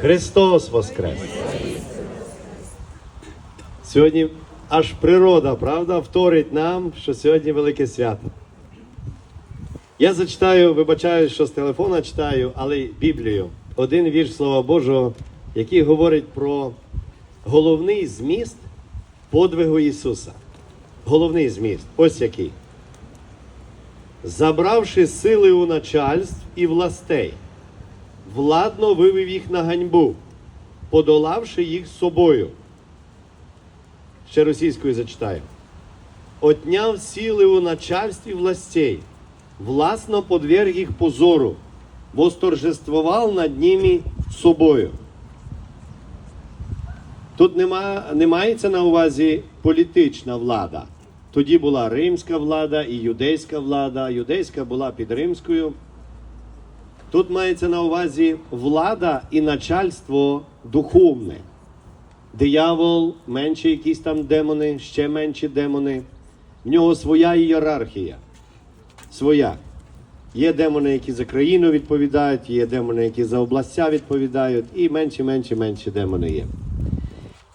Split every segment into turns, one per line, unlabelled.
Христос Воскрес! Сьогодні аж природа, правда, вторить нам, що сьогодні велике свято. Я зачитаю, вибачаю, що з телефона читаю, але Біблію. Один вірш Слова Божого, який говорить про головний зміст подвигу Ісуса. Головний зміст. Ось який. Забравши сили у начальств і властей, владно вивів їх на ганьбу, подолавши їх собою. Ще російською зачитаю. Отняв сили у начальстві властей, власно подверг їх позору, восторжествував над ними собою. Тут нема, не мається на увазі політична влада. Тоді була римська влада і юдейська влада. Юдейська була під римською. Тут мається на увазі влада і начальство духовне. Диявол, менші якісь там демони, ще менші демони. В нього своя ієрархія. Своя. Є демони, які за країну відповідають, є демони, які за областя відповідають, і менші, менші, менші демони є.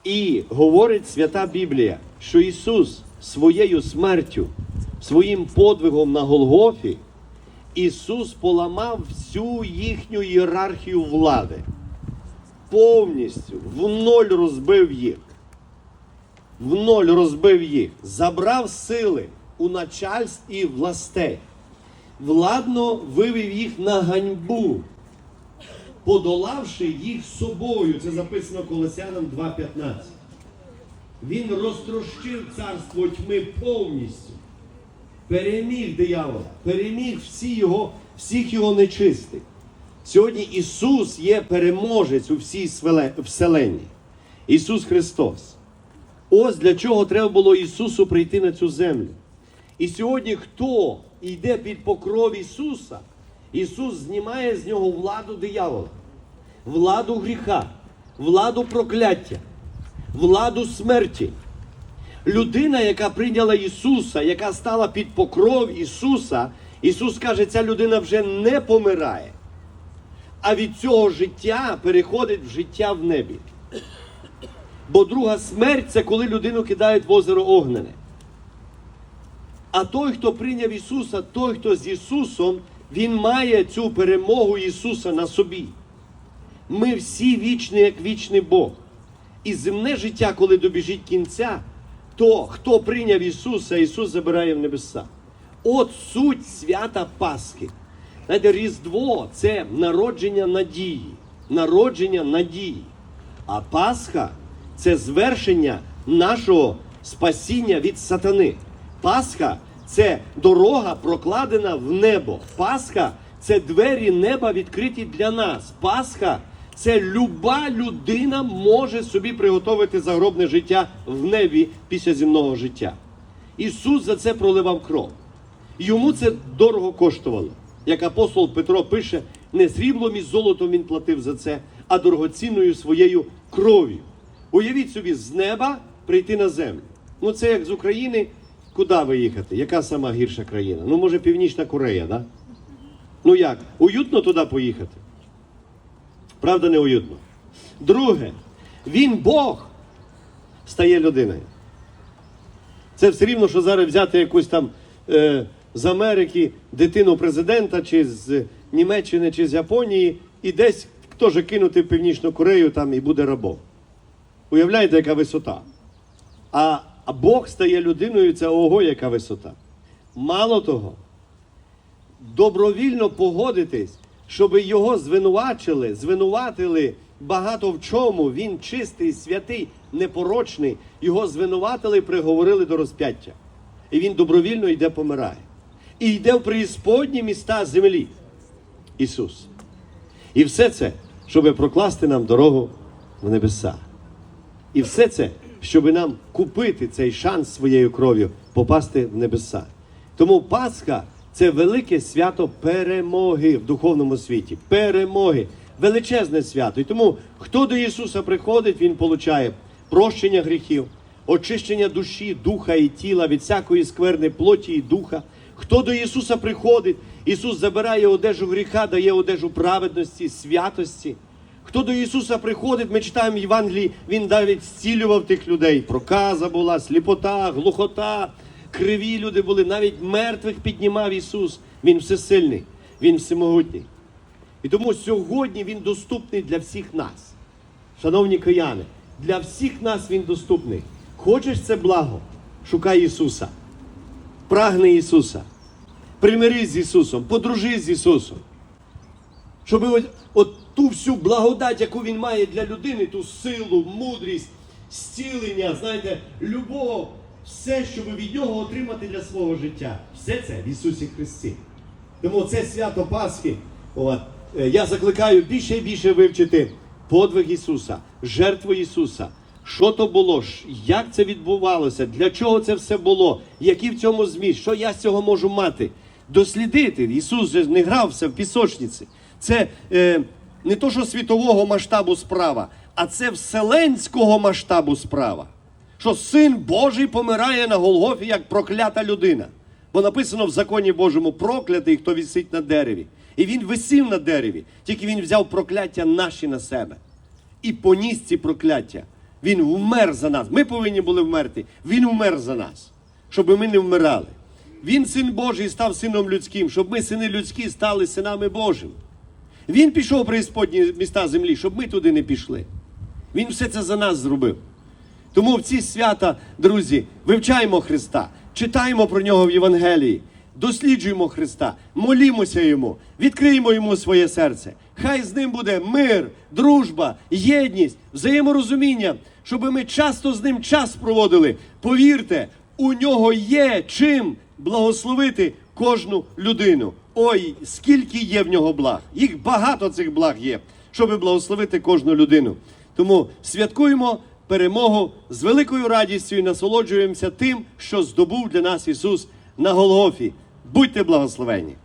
І говорить свята Біблія, що Ісус своєю смертю, своїм подвигом на Голгофі, Ісус поламав всю їхню ієрархію влади. Повністю в ноль розбив їх. В ноль розбив їх, забрав сили у начальств і властей. Владно вивів їх на ганьбу, подолавши їх собою. Це записано Колосянам 2.15. Він розтрощив царство тьми повністю. Переміг диявола, переміг всі його, всіх його нечистих. Сьогодні Ісус є переможець у всій вселенні. Ісус Христос. Ось для чого треба було Ісусу прийти на цю землю. І сьогодні, хто йде під покров Ісуса, Ісус знімає з нього владу диявола, владу гріха, владу прокляття, владу смерті. Людина, яка прийняла Ісуса, яка стала під покров Ісуса, Ісус каже, ця людина вже не помирає, а від цього життя переходить в життя в небі. Бо друга смерть це коли людину кидають в озеро огнене. А той, хто прийняв Ісуса, той, хто з Ісусом, Він має цю перемогу Ісуса на собі. Ми всі вічні, як вічний Бог. І земне життя, коли добіжить кінця, то хто прийняв Ісуса, Ісус забирає в небеса. От суть свята Пасхи. Знаєте, Різдво це народження надії. Народження надії. А Пасха це звершення нашого спасіння від сатани. Пасха це дорога прокладена в небо. Пасха це двері неба відкриті для нас. Пасха це люба людина може собі приготувати загробне життя в небі після земного життя. Ісус за це проливав кров. Йому це дорого коштувало. Як апостол Петро пише, не сріблом і золотом він платив за це, а дорогоцінною своєю кров'ю. Уявіть собі, з неба прийти на землю. Ну це як з України, куди виїхати? Яка сама гірша країна? Ну, може, Північна Корея, да? Ну як? Уютно туди поїхати? Правда, не уютно. Друге, він Бог стає людиною. Це все рівно, що зараз взяти якусь там е, з Америки дитину президента, чи з Німеччини, чи з Японії, і десь теж кинути в Північну Корею там і буде рабом. Уявляєте, яка висота? А, а Бог стає людиною, це ого, яка висота. Мало того, добровільно погодитись, щоб його звинувачили, звинуватили багато в чому. Він чистий, святий, непорочний. Його звинуватили, приговорили до розп'яття. І він добровільно йде помирає. І йде в преісподні міста землі. Ісус. І все це, щоб прокласти нам дорогу в небеса. І все це, щоб нам купити цей шанс своєю кров'ю попасти в небеса. Тому Пасха це велике свято перемоги в духовному світі. Перемоги. Величезне свято. І тому, хто до Ісуса приходить, Він получає прощення гріхів, очищення душі, духа і тіла від всякої скверни плоті і духа. Хто до Ісуса приходить, Ісус забирає одежу гріха, дає одежу праведності, святості. Хто до Ісуса приходить, ми читаємо в Євангелії, Він навіть зцілював тих людей. Проказа була, сліпота, глухота, криві люди були, навіть мертвих піднімав Ісус. Він всесильний, Він всемогутній. І тому сьогодні Він доступний для всіх нас. Шановні кияни, для всіх нас Він доступний. Хочеш це благо? Шукай Ісуса. Прагни Ісуса. Примирись з Ісусом, подружись з Ісусом. Щоб от, от ту всю благодать, яку Він має для людини, ту силу, мудрість, зцілення, знаєте, любов, все, щоб від нього отримати для свого життя. Все це в Ісусі Христі. Тому це свято Пасхи. От, е, я закликаю більше і більше вивчити подвиг Ісуса, жертву Ісуса. Що то було, як це відбувалося, для чого це все було, який в цьому зміст, що я з цього можу мати. Дослідити. Ісус же не грався в пісочниці. Це е, не то, що світового масштабу справа, а це вселенського масштабу справа. Що син Божий помирає на Голгофі як проклята людина. Бо написано в законі Божому проклятий, хто висить на дереві. І він висів на дереві, тільки він взяв прокляття наші на себе. І поніс ці прокляття. Він вмер за нас. Ми повинні були вмерти. Він вмер за нас, щоб ми не вмирали. Він син Божий став сином людським, щоб ми, сини людські, стали синами Божими. Він пішов при Господні міста землі, щоб ми туди не пішли. Він все це за нас зробив. Тому в ці свята, друзі, вивчаємо Христа, читаємо про нього в Євангелії, досліджуємо Христа, молімося йому, відкриємо йому своє серце. Хай з ним буде мир, дружба, єдність, взаєморозуміння, щоб ми часто з ним час проводили. Повірте, у нього є чим благословити кожну людину. Ой, скільки є в нього благ! Їх багато цих благ є, щоб благословити кожну людину. Тому святкуємо перемогу з великою радістю і насолоджуємося тим, що здобув для нас Ісус на Голгофі. Будьте благословені!